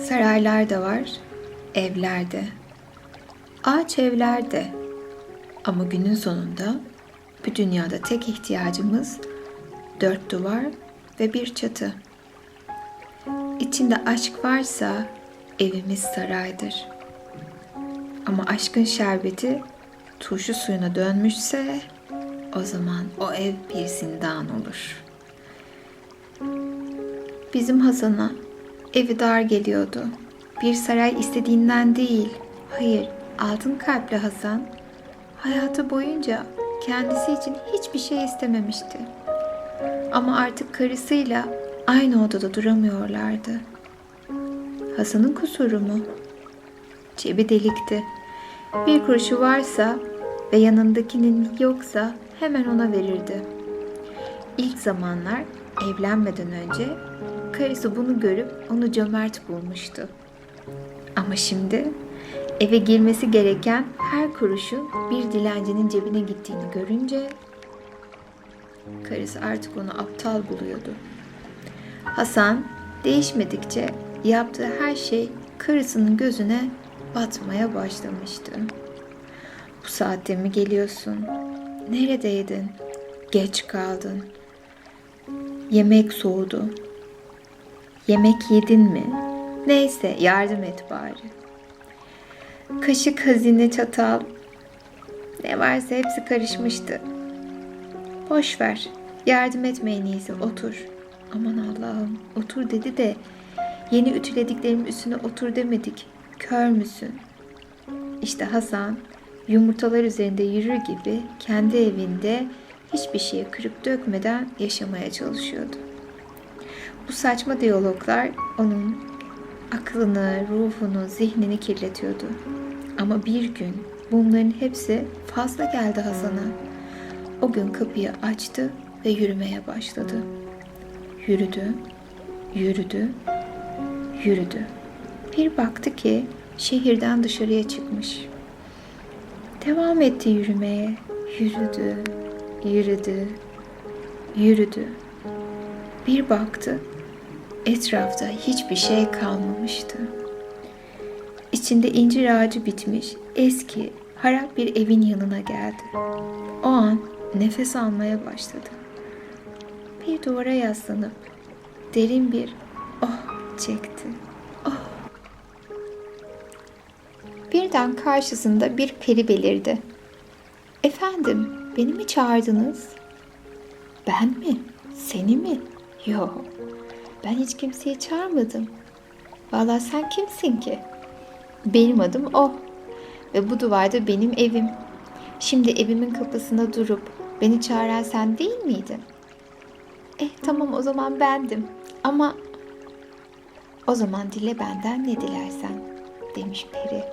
Saraylar da var, evler de. Ağaç evler de. Ama günün sonunda bu dünyada tek ihtiyacımız dört duvar ve bir çatı. İçinde aşk varsa evimiz saraydır. Ama aşkın şerbeti turşu suyuna dönmüşse o zaman o ev bir zindan olur. Bizim Hasan'a evi dar geliyordu. Bir saray istediğinden değil. Hayır, altın kalpli Hasan hayatı boyunca kendisi için hiçbir şey istememişti. Ama artık karısıyla aynı odada duramıyorlardı. Hasan'ın kusuru mu? Cebi delikti. Bir kuruşu varsa ve yanındakinin yoksa hemen ona verirdi. İlk zamanlar evlenmeden önce karısı bunu görüp onu cömert bulmuştu. Ama şimdi eve girmesi gereken her kuruşun bir dilencinin cebine gittiğini görünce karısı artık onu aptal buluyordu. Hasan değişmedikçe yaptığı her şey karısının gözüne batmaya başlamıştı. Bu saatte mi geliyorsun? Neredeydin? Geç kaldın. Yemek soğudu. Yemek yedin mi? Neyse yardım et bari. Kaşık, hazine, çatal. Ne varsa hepsi karışmıştı. Boş ver. Yardım etme en iyisi. Otur. Aman Allah'ım. Otur dedi de yeni ütülediklerimin üstüne otur demedik. Kör müsün? İşte Hasan yumurtalar üzerinde yürür gibi kendi evinde hiçbir şeye kırıp dökmeden yaşamaya çalışıyordu. Bu saçma diyaloglar onun aklını, ruhunu, zihnini kirletiyordu. Ama bir gün bunların hepsi fazla geldi Hasan'a. O gün kapıyı açtı ve yürümeye başladı. Yürüdü, yürüdü, yürüdü. Bir baktı ki şehirden dışarıya çıkmış. Devam etti yürümeye. Yürüdü, yürüdü, yürüdü. Bir baktı, etrafta hiçbir şey kalmamıştı. İçinde incir ağacı bitmiş, eski, harap bir evin yanına geldi. O an nefes almaya başladı. Bir duvara yaslanıp derin bir oh çekti. Oh. Birden karşısında bir peri belirdi. Efendim, beni mi çağırdınız? Ben mi? Seni mi? Yok. Ben hiç kimseyi çağırmadım. Vallahi sen kimsin ki? Benim adım o. Ve bu duvarda benim evim. Şimdi evimin kapısında durup beni çağıran sen değil miydin? Eh tamam o zaman bendim. Ama o zaman dile benden ne dilersen demiş peri.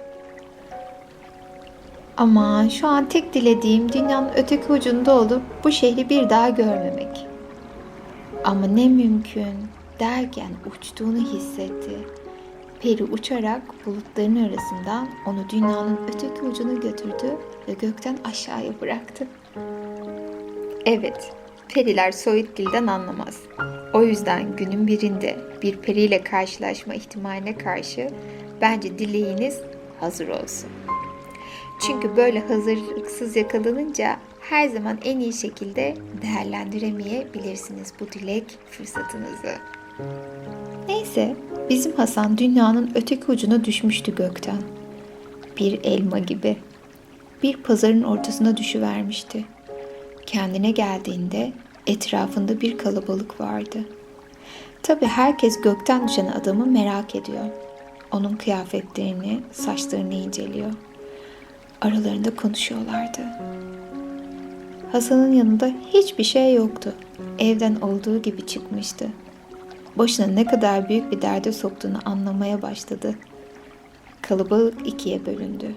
Ama şu an tek dilediğim dünyanın öteki ucunda olup bu şehri bir daha görmemek. Ama ne mümkün derken uçtuğunu hissetti. Peri uçarak bulutların arasından onu dünyanın öteki ucuna götürdü ve gökten aşağıya bıraktı. Evet, periler soyut dilden anlamaz. O yüzden günün birinde bir periyle karşılaşma ihtimaline karşı bence dileğiniz hazır olsun. Çünkü böyle hazırlıksız yakalanınca her zaman en iyi şekilde değerlendiremeyebilirsiniz bu dilek fırsatınızı. Neyse, bizim Hasan dünyanın öteki ucuna düşmüştü gökten. Bir elma gibi. Bir pazarın ortasına düşüvermişti. Kendine geldiğinde etrafında bir kalabalık vardı. Tabi herkes gökten düşen adamı merak ediyor. Onun kıyafetlerini, saçlarını inceliyor. Aralarında konuşuyorlardı. Hasan'ın yanında hiçbir şey yoktu. Evden olduğu gibi çıkmıştı. Başına ne kadar büyük bir derde soktuğunu anlamaya başladı. Kalabalık ikiye bölündü.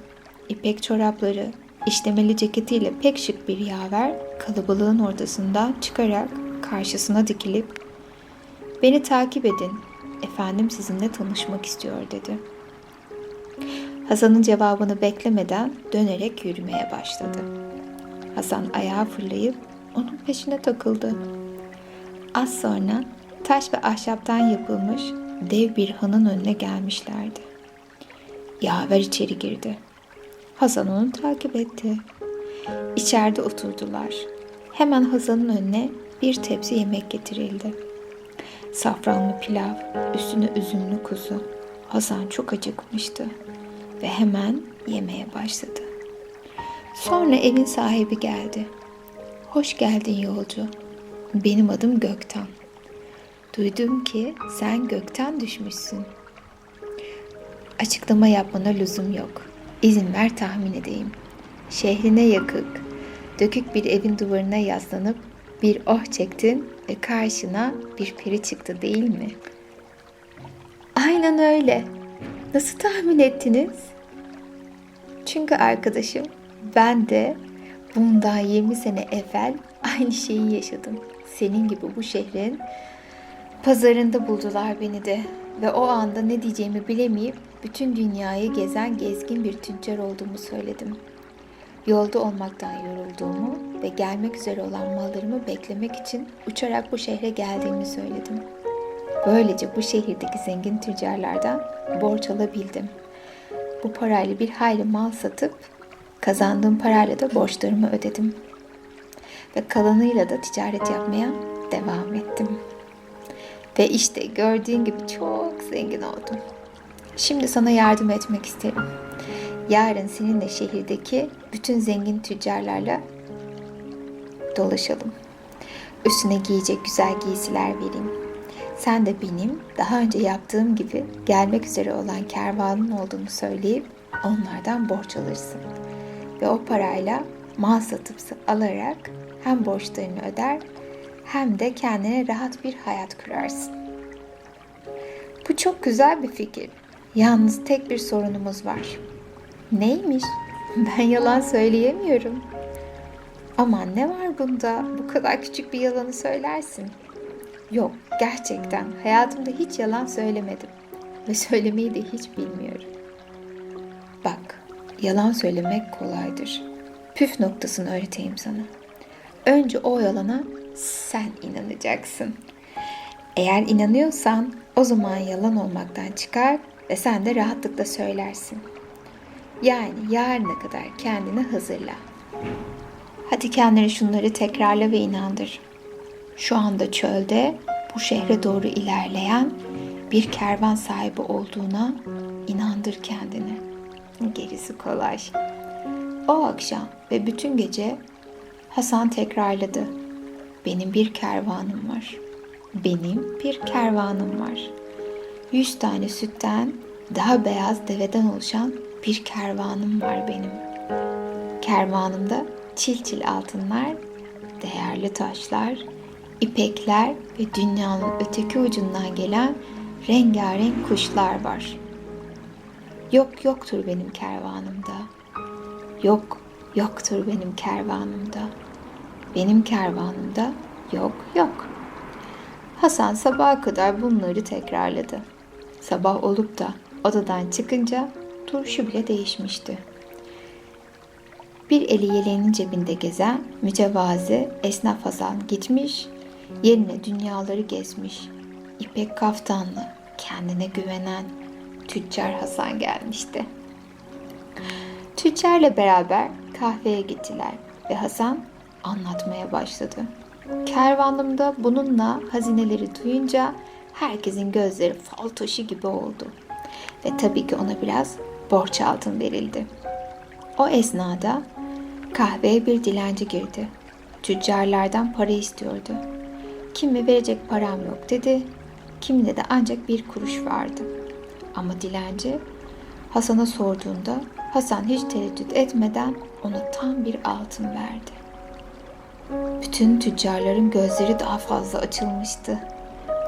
İpek çorapları, işlemeli ceketiyle pek şık bir yaver kalabalığın ortasından çıkarak karşısına dikilip ''Beni takip edin, efendim sizinle tanışmak istiyor.'' dedi. Hasan'ın cevabını beklemeden dönerek yürümeye başladı. Hasan ayağa fırlayıp onun peşine takıldı. Az sonra taş ve ahşaptan yapılmış dev bir hanın önüne gelmişlerdi. Yaver içeri girdi. Hasan onu takip etti. İçeride oturdular. Hemen Hasan'ın önüne bir tepsi yemek getirildi. Safranlı pilav, üstüne üzümlü kuzu. Hasan çok acıkmıştı ve hemen yemeye başladı. Sonra evin sahibi geldi. Hoş geldin yolcu. Benim adım Gökten. Duydum ki sen gökten düşmüşsün. Açıklama yapmana lüzum yok. İzin ver tahmin edeyim. Şehrine yakık, dökük bir evin duvarına yaslanıp bir oh çektin ve karşına bir peri çıktı değil mi? Aynen öyle. Nasıl tahmin ettiniz? Çünkü arkadaşım ben de bundan 20 sene evvel aynı şeyi yaşadım. Senin gibi bu şehrin pazarında buldular beni de ve o anda ne diyeceğimi bilemeyip bütün dünyayı gezen gezgin bir tüccar olduğumu söyledim. Yolda olmaktan yorulduğumu ve gelmek üzere olan mallarımı beklemek için uçarak bu şehre geldiğimi söyledim. Böylece bu şehirdeki zengin tüccarlardan borç alabildim. Bu parayla bir hayli mal satıp kazandığım parayla da borçlarımı ödedim. Ve kalanıyla da ticaret yapmaya devam ettim. Ve işte gördüğün gibi çok zengin oldum. Şimdi sana yardım etmek isterim. Yarın seninle şehirdeki bütün zengin tüccarlarla dolaşalım. Üstüne giyecek güzel giysiler vereyim. Sen de benim daha önce yaptığım gibi gelmek üzere olan kervanın olduğunu söyleyip onlardan borç alırsın. Ve o parayla mal satıp alarak hem borçlarını öder hem de kendine rahat bir hayat kurarsın. Bu çok güzel bir fikir. Yalnız tek bir sorunumuz var. Neymiş? Ben yalan söyleyemiyorum. Aman ne var bunda? Bu kadar küçük bir yalanı söylersin. Yok, gerçekten hayatımda hiç yalan söylemedim ve söylemeyi de hiç bilmiyorum. Bak, yalan söylemek kolaydır. Püf noktasını öğreteyim sana. Önce o yalana sen inanacaksın. Eğer inanıyorsan o zaman yalan olmaktan çıkar ve sen de rahatlıkla söylersin. Yani yarına kadar kendini hazırla. Hadi kendine şunları tekrarla ve inandır. Şu anda çölde bu şehre doğru ilerleyen bir kervan sahibi olduğuna inandır kendini. Gerisi kolay. O akşam ve bütün gece Hasan tekrarladı. Benim bir kervanım var. Benim bir kervanım var. Yüz tane sütten daha beyaz deveden oluşan bir kervanım var benim. Kervanımda çil çil altınlar, değerli taşlar, ipekler ve dünyanın öteki ucundan gelen rengarenk kuşlar var. Yok yoktur benim kervanımda. Yok yoktur benim kervanımda. Benim kervanımda yok yok. Hasan sabaha kadar bunları tekrarladı. Sabah olup da odadan çıkınca turşu bile değişmişti. Bir eli yeleğinin cebinde gezen mütevazi esnaf Hasan gitmiş, yerine dünyaları gezmiş. İpek kaftanlı, kendine güvenen tüccar Hasan gelmişti. Tüccarla beraber kahveye gittiler ve Hasan anlatmaya başladı. Kervanımda bununla hazineleri duyunca herkesin gözleri fal taşı gibi oldu. Ve tabii ki ona biraz borç altın verildi. O esnada kahveye bir dilenci girdi. Tüccarlardan para istiyordu. Kimi verecek param yok dedi, kiminde de ancak bir kuruş vardı. Ama dilenci Hasan'a sorduğunda Hasan hiç tereddüt etmeden ona tam bir altın verdi. Bütün tüccarların gözleri daha fazla açılmıştı.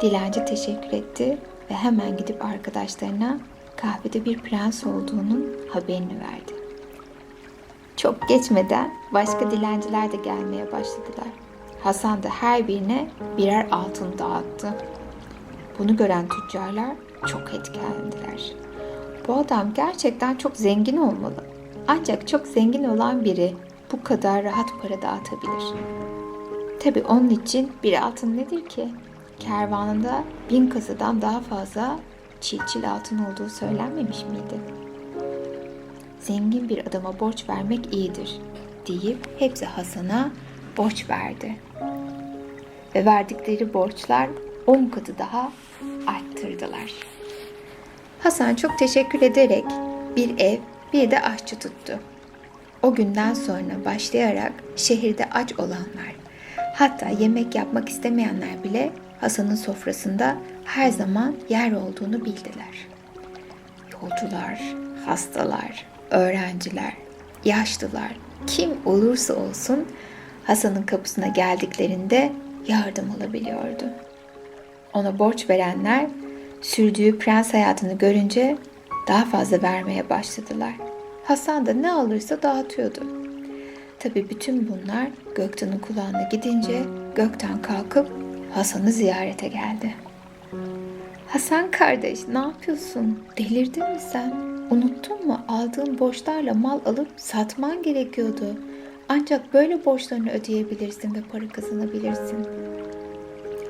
Dilenci teşekkür etti ve hemen gidip arkadaşlarına kahvede bir prens olduğunun haberini verdi. Çok geçmeden başka dilenciler de gelmeye başladılar. Hasan da her birine birer altın dağıttı. Bunu gören tüccarlar çok etkilendiler. Bu adam gerçekten çok zengin olmalı. Ancak çok zengin olan biri bu kadar rahat para dağıtabilir. Tabi onun için bir altın nedir ki? kervanında bin kasadan daha fazla çilçil altın olduğu söylenmemiş miydi? Zengin bir adama borç vermek iyidir deyip hepsi Hasan'a borç verdi. Ve verdikleri borçlar on katı daha arttırdılar. Hasan çok teşekkür ederek bir ev bir de aşçı tuttu. O günden sonra başlayarak şehirde aç olanlar, hatta yemek yapmak istemeyenler bile Hasan'ın sofrasında her zaman yer olduğunu bildiler. Yolcular, hastalar, öğrenciler, yaşlılar, kim olursa olsun Hasan'ın kapısına geldiklerinde yardım alabiliyordu. Ona borç verenler sürdüğü prens hayatını görünce daha fazla vermeye başladılar. Hasan da ne alırsa dağıtıyordu. Tabi bütün bunlar Gökten'in kulağına gidince Gökten kalkıp Hasan'ı ziyarete geldi. Hasan kardeş ne yapıyorsun? Delirdin mi sen? Unuttun mu aldığın borçlarla mal alıp satman gerekiyordu. Ancak böyle borçlarını ödeyebilirsin ve para kazanabilirsin.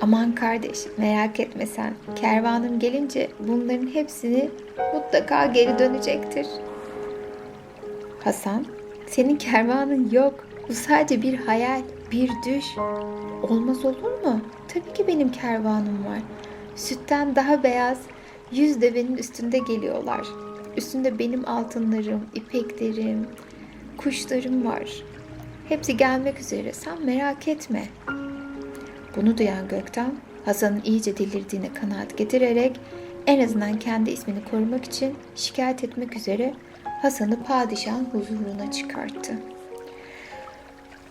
Aman kardeş merak etme sen. Kervanım gelince bunların hepsini mutlaka geri dönecektir. Hasan, senin kervanın yok. Bu sadece bir hayal, bir düş. Olmaz olur mu? Tabii ki benim kervanım var. Sütten daha beyaz, yüz devenin üstünde geliyorlar. Üstünde benim altınlarım, ipeklerim, kuşlarım var. Hepsi gelmek üzere. Sen merak etme. Bunu duyan Gökten, Hasan'ın iyice delirdiğine kanaat getirerek en azından kendi ismini korumak için şikayet etmek üzere Hasan'ı padişahın huzuruna çıkarttı.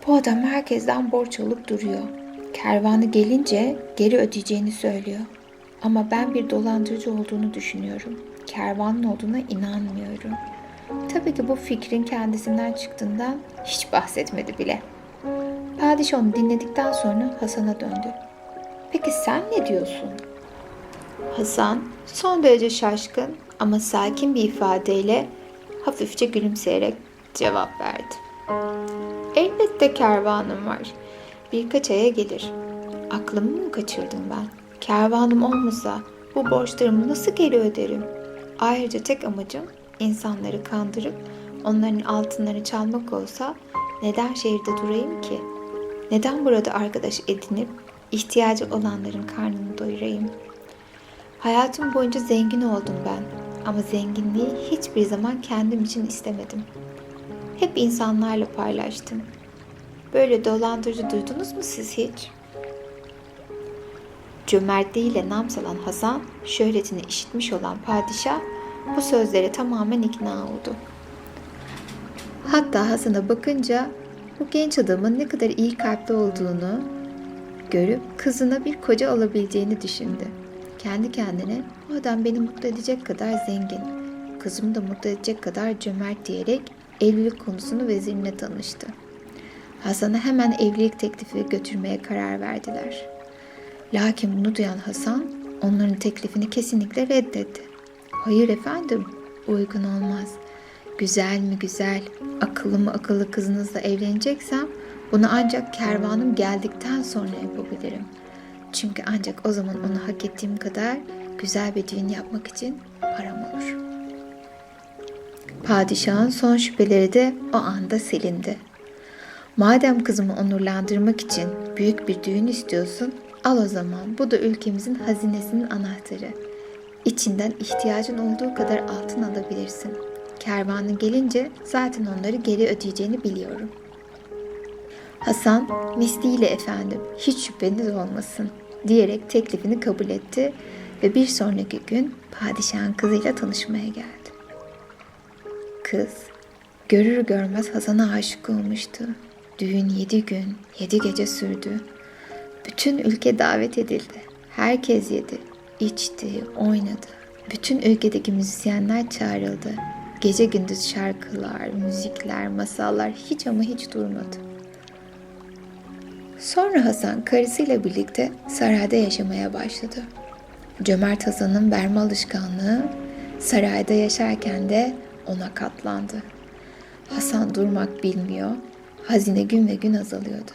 Bu adam herkesten borç alıp duruyor. Kervanı gelince geri ödeyeceğini söylüyor. Ama ben bir dolandırıcı olduğunu düşünüyorum. Kervanın olduğuna inanmıyorum. Tabii ki bu fikrin kendisinden çıktığından hiç bahsetmedi bile. Padişah onu dinledikten sonra Hasan'a döndü. Peki sen ne diyorsun? Hasan son derece şaşkın ama sakin bir ifadeyle hafifçe gülümseyerek cevap verdi. Elbette kervanım var. Birkaç aya gelir. Aklımı mı kaçırdım ben? Kervanım olmasa bu borçlarımı nasıl geri öderim? Ayrıca tek amacım insanları kandırıp onların altınları çalmak olsa neden şehirde durayım ki? Neden burada arkadaş edinip ihtiyacı olanların karnını doyurayım? Hayatım boyunca zengin oldum ben ama zenginliği hiçbir zaman kendim için istemedim. Hep insanlarla paylaştım. Böyle dolandırıcı duydunuz mu siz hiç? Cömertliğiyle nam salan Hasan, şöhretini işitmiş olan padişah bu sözlere tamamen ikna oldu. Hatta Hasan'a bakınca bu genç adamın ne kadar iyi kalpli olduğunu görüp kızına bir koca alabileceğini düşündü. Kendi kendine bu adam beni mutlu edecek kadar zengin, kızımı da mutlu edecek kadar cömert diyerek evlilik konusunu vezirine tanıştı. Hasan'a hemen evlilik teklifi götürmeye karar verdiler. Lakin bunu duyan Hasan onların teklifini kesinlikle reddetti. Hayır efendim, uygun olmaz. Güzel mi güzel, akıllı mı akıllı kızınızla evleneceksem bunu ancak kervanım geldikten sonra yapabilirim. Çünkü ancak o zaman onu hak ettiğim kadar güzel bir düğün yapmak için param olur. Padişahın son şüpheleri de o anda silindi. Madem kızımı onurlandırmak için büyük bir düğün istiyorsun, al o zaman bu da ülkemizin hazinesinin anahtarı. İçinden ihtiyacın olduğu kadar altın alabilirsin. Kervanın gelince zaten onları geri ödeyeceğini biliyorum. Hasan misliyle efendim hiç şüpheniz olmasın diyerek teklifini kabul etti ve bir sonraki gün padişahın kızıyla tanışmaya geldi. Kız görür görmez Hasan'a aşık olmuştu. Düğün yedi gün, yedi gece sürdü. Bütün ülke davet edildi. Herkes yedi, içti, oynadı. Bütün ülkedeki müzisyenler çağrıldı. Gece gündüz şarkılar, müzikler, masallar hiç ama hiç durmadı. Sonra Hasan karısıyla birlikte sarayda yaşamaya başladı. Cömert Hasan'ın verme alışkanlığı sarayda yaşarken de ona katlandı. Hasan durmak bilmiyor, hazine gün ve gün azalıyordu.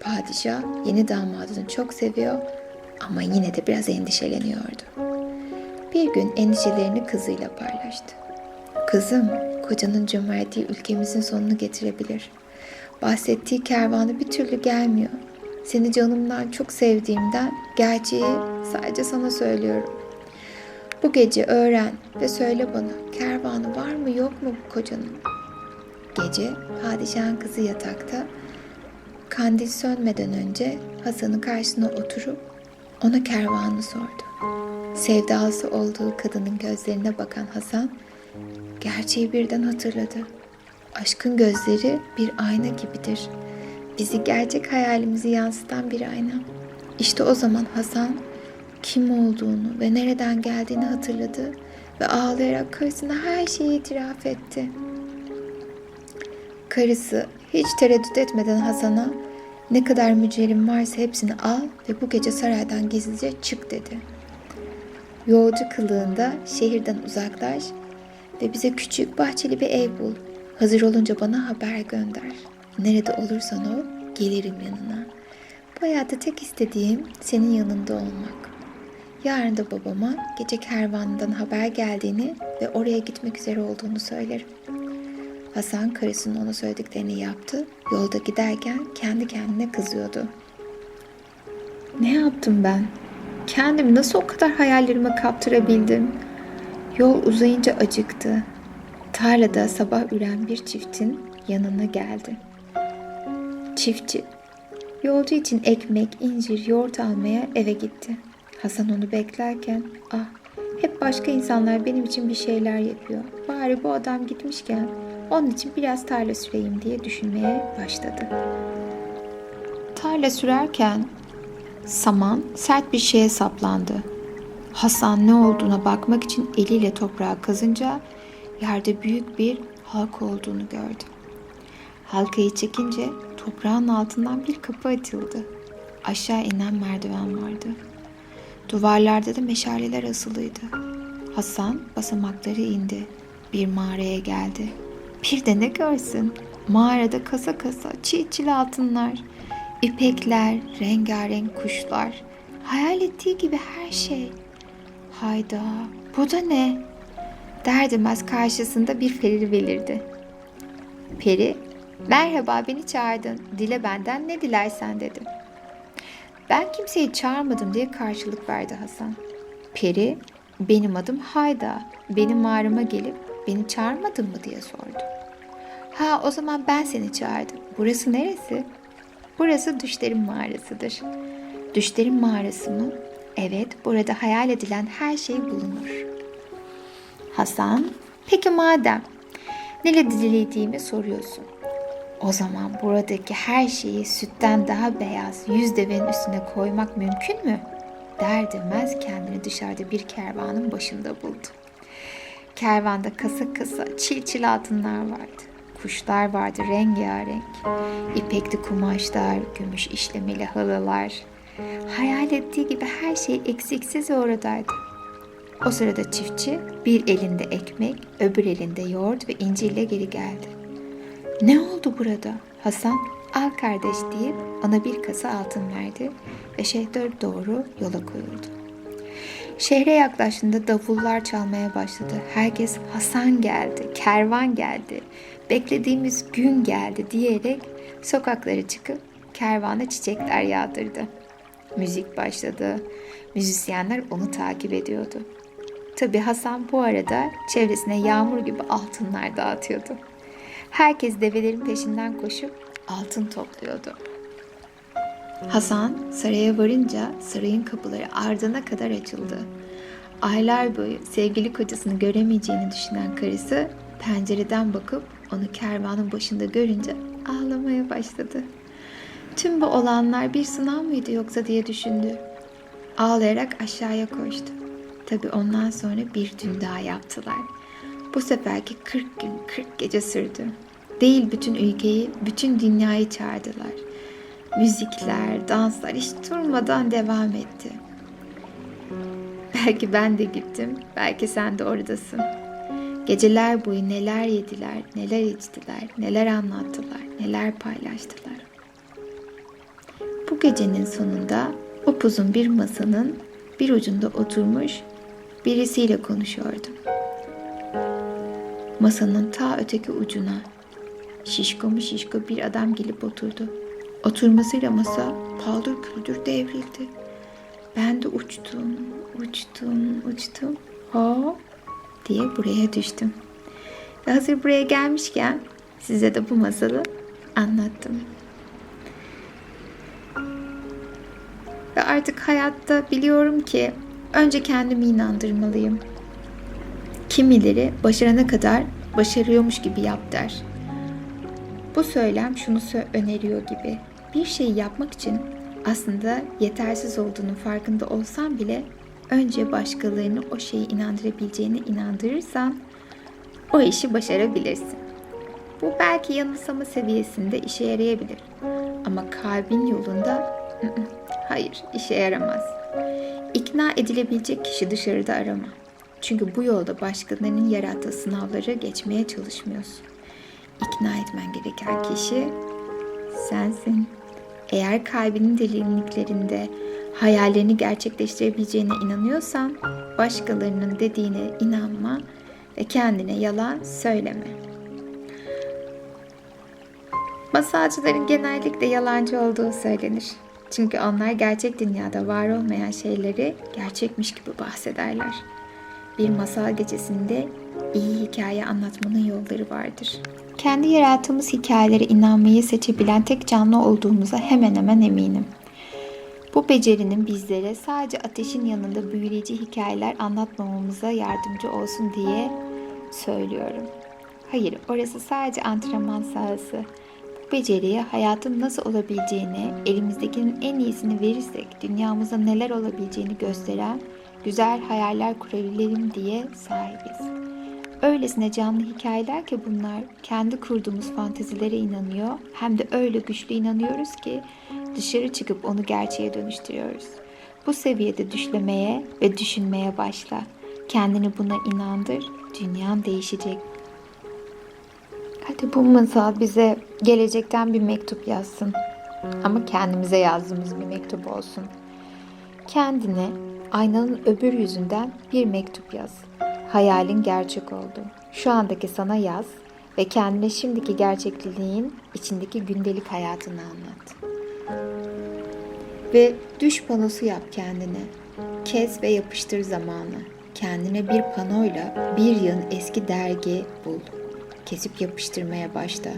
Padişah yeni damadını çok seviyor ama yine de biraz endişeleniyordu. Bir gün endişelerini kızıyla paylaştı. Kızım, kocanın cömertliği ülkemizin sonunu getirebilir. Bahsettiği kervanı bir türlü gelmiyor. Seni canımdan çok sevdiğimden gerçeği sadece sana söylüyorum. Bu gece öğren ve söyle bana kervanı var mı yok mu bu kocanın? Gece padişahın kızı yatakta kandil sönmeden önce Hasan'ın karşısına oturup ona kervanı sordu. Sevdası olduğu kadının gözlerine bakan Hasan gerçeği birden hatırladı. Aşkın gözleri bir ayna gibidir. Bizi gerçek hayalimizi yansıtan bir ayna. İşte o zaman Hasan kim olduğunu ve nereden geldiğini hatırladı ve ağlayarak karısına her şeyi itiraf etti. Karısı hiç tereddüt etmeden Hasan'a ne kadar mücevherin varsa hepsini al ve bu gece saraydan gizlice çık dedi. Yolcu kılığında şehirden uzaklaş ve bize küçük bahçeli bir ev bul. Hazır olunca bana haber gönder. Nerede olursan ol, gelirim yanına. Bu hayatta tek istediğim senin yanında olmak. Yarın da babama gece kervanından haber geldiğini ve oraya gitmek üzere olduğunu söylerim. Hasan karısının ona söylediklerini yaptı. Yolda giderken kendi kendine kızıyordu. Ne yaptım ben? Kendimi nasıl o kadar hayallerime kaptırabildim? Yol uzayınca acıktı. Tarlada sabah üren bir çiftin yanına geldi. Çiftçi, yolcu için ekmek, incir, yoğurt almaya eve gitti. Hasan onu beklerken, ah hep başka insanlar benim için bir şeyler yapıyor. Bari bu adam gitmişken onun için biraz tarla süreyim diye düşünmeye başladı. Tarla sürerken saman sert bir şeye saplandı. Hasan ne olduğuna bakmak için eliyle toprağa kazınca yerde büyük bir halka olduğunu gördü. Halkayı çekince toprağın altından bir kapı açıldı. Aşağı inen merdiven vardı. Duvarlarda da meşaleler asılıydı. Hasan basamakları indi. Bir mağaraya geldi. Bir de ne görsün? Mağarada kasa kasa çiğ çil altınlar, ipekler, rengarenk kuşlar, hayal ettiği gibi her şey. Hayda, bu da ne? Derdimez karşısında bir peri belirdi. Peri, merhaba beni çağırdın, dile benden ne dilersen dedi. Ben kimseyi çağırmadım diye karşılık verdi Hasan. Peri, benim adım Hayda, benim mağarama gelip beni çağırmadın mı diye sordu. Ha o zaman ben seni çağırdım. Burası neresi? Burası düşlerin mağarasıdır. Düşlerin mağarası mı? Evet, burada hayal edilen her şey bulunur. Hasan, peki madem neyle dilediğimi soruyorsun. O zaman buradaki her şeyi sütten daha beyaz yüz devenin üstüne koymak mümkün mü? Der demez kendini dışarıda bir kervanın başında buldu. Kervanda kasa kasa çil çil altınlar vardı. Kuşlar vardı rengarenk. İpekli kumaşlar, gümüş işlemeli halılar. Hayal ettiği gibi her şey eksiksiz oradaydı. O sırada çiftçi bir elinde ekmek, öbür elinde yoğurt ve incirle geri geldi. Ne oldu burada? Hasan, al kardeş deyip ona bir kasa altın verdi ve şehre doğru yola koyuldu. Şehre yaklaştığında davullar çalmaya başladı. Herkes Hasan geldi, kervan geldi, beklediğimiz gün geldi diyerek sokaklara çıkıp kervana çiçekler yağdırdı. Müzik başladı. Müzisyenler onu takip ediyordu. Tabi Hasan bu arada çevresine yağmur gibi altınlar dağıtıyordu. Herkes develerin peşinden koşup altın topluyordu. Hasan saraya varınca sarayın kapıları ardına kadar açıldı. Aylar boyu sevgili kocasını göremeyeceğini düşünen karısı pencereden bakıp onu kervanın başında görünce ağlamaya başladı. Tüm bu olanlar bir sınav mıydı yoksa diye düşündü. Ağlayarak aşağıya koştu. Tabi ondan sonra bir düğün daha yaptılar. Bu seferki 40 gün 40 gece sürdü. Değil bütün ülkeyi, bütün dünyayı çağırdılar. Müzikler, danslar hiç durmadan devam etti. Belki ben de gittim, belki sen de oradasın. Geceler boyu neler yediler, neler içtiler, neler anlattılar, neler paylaştılar. Bu gecenin sonunda upuzun bir masanın bir ucunda oturmuş birisiyle konuşuyordum. Masanın ta öteki ucuna şişko mu şişko bir adam gelip oturdu. Oturmasıyla masa paldır küldür devrildi. Ben de uçtum, uçtum, uçtum. Hop diye buraya düştüm. Ve hazır buraya gelmişken size de bu masalı anlattım. Ve artık hayatta biliyorum ki önce kendimi inandırmalıyım. Kimileri başarana kadar başarıyormuş gibi yap der. Bu söylem şunu öneriyor gibi. Bir şeyi yapmak için aslında yetersiz olduğunun farkında olsan bile önce başkalarını o şeyi inandırabileceğine inandırırsan o işi başarabilirsin. Bu belki yanılsama seviyesinde işe yarayabilir. Ama kalbin yolunda hayır işe yaramaz. İkna edilebilecek kişi dışarıda arama. Çünkü bu yolda başkalarının yarattığı sınavları geçmeye çalışmıyorsun. İkna etmen gereken kişi sensin. Eğer kalbinin derinliklerinde hayallerini gerçekleştirebileceğine inanıyorsan başkalarının dediğine inanma ve kendine yalan söyleme. Masalcıların genellikle yalancı olduğu söylenir. Çünkü onlar gerçek dünyada var olmayan şeyleri gerçekmiş gibi bahsederler. Bir masal gecesinde iyi hikaye anlatmanın yolları vardır. Kendi yarattığımız hikayelere inanmayı seçebilen tek canlı olduğumuza hemen hemen eminim. Bu becerinin bizlere sadece ateşin yanında büyüleyici hikayeler anlatmamamıza yardımcı olsun diye söylüyorum. Hayır, orası sadece antrenman sahası. Bu beceriye hayatın nasıl olabileceğini, elimizdekinin en iyisini verirsek dünyamıza neler olabileceğini gösteren güzel hayaller kurabilelim diye sahibiz. Öylesine canlı hikayeler ki bunlar kendi kurduğumuz fantezilere inanıyor hem de öyle güçlü inanıyoruz ki dışarı çıkıp onu gerçeğe dönüştürüyoruz. Bu seviyede düşlemeye ve düşünmeye başla. Kendini buna inandır, dünyan değişecek. Hadi bu masal bize gelecekten bir mektup yazsın. Ama kendimize yazdığımız bir mektup olsun. Kendine aynanın öbür yüzünden bir mektup yaz. Hayalin gerçek oldu. Şu andaki sana yaz ve kendine şimdiki gerçekliğin içindeki gündelik hayatını anlat. Ve düş panosu yap kendine. Kes ve yapıştır zamanı. Kendine bir panoyla bir yılın eski dergi bul. Kesip yapıştırmaya başla.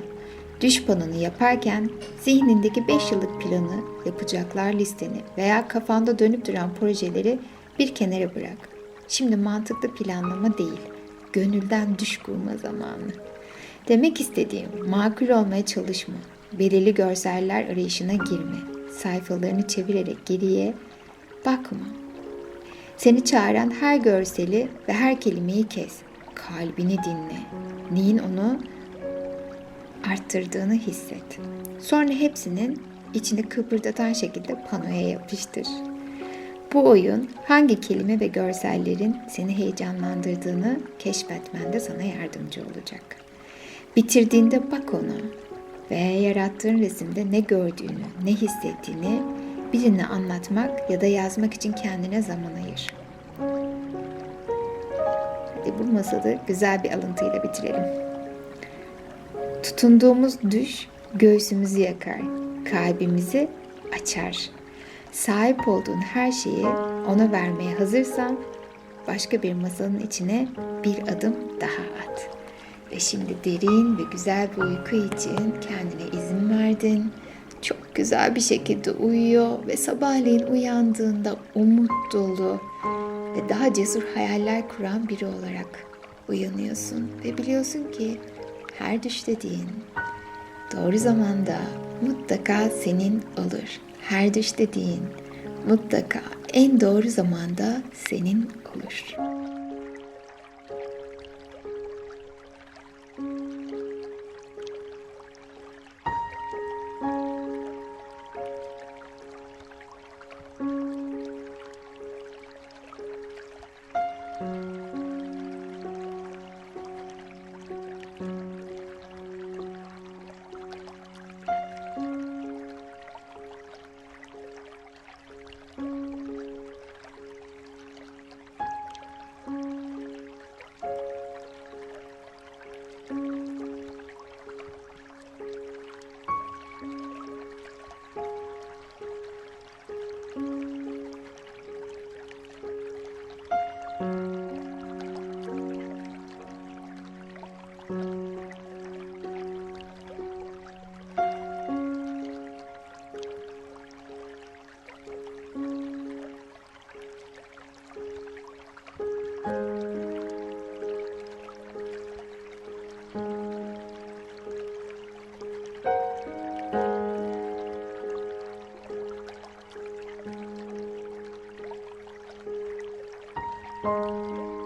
Düş panonu yaparken zihnindeki 5 yıllık planı, yapacaklar listeni veya kafanda dönüp duran projeleri bir kenara bırak. Şimdi mantıklı planlama değil, gönülden düş kurma zamanı. Demek istediğim makul olmaya çalışma. Belirli görseller arayışına girme. Sayfalarını çevirerek geriye bakma. Seni çağıran her görseli ve her kelimeyi kes. Kalbini dinle. Neyin onu arttırdığını hisset. Sonra hepsinin içini kıpırdatan şekilde panoya yapıştır. Bu oyun hangi kelime ve görsellerin seni heyecanlandırdığını keşfetmende sana yardımcı olacak. Bitirdiğinde bak ona ve yarattığın resimde ne gördüğünü, ne hissettiğini birine anlatmak ya da yazmak için kendine zaman ayır. Hadi bu masalı güzel bir alıntıyla bitirelim. Tutunduğumuz düş göğsümüzü yakar, kalbimizi açar. Sahip olduğun her şeyi ona vermeye hazırsan başka bir masanın içine bir adım daha at. Ve şimdi derin ve güzel bir uyku için kendine izin verdin. Çok güzel bir şekilde uyuyor ve sabahleyin uyandığında umut dolu ve daha cesur hayaller kuran biri olarak uyanıyorsun ve biliyorsun ki her düş dediğin doğru zamanda mutlaka senin olur. Her düş dediğin mutlaka en doğru zamanda senin olur. Música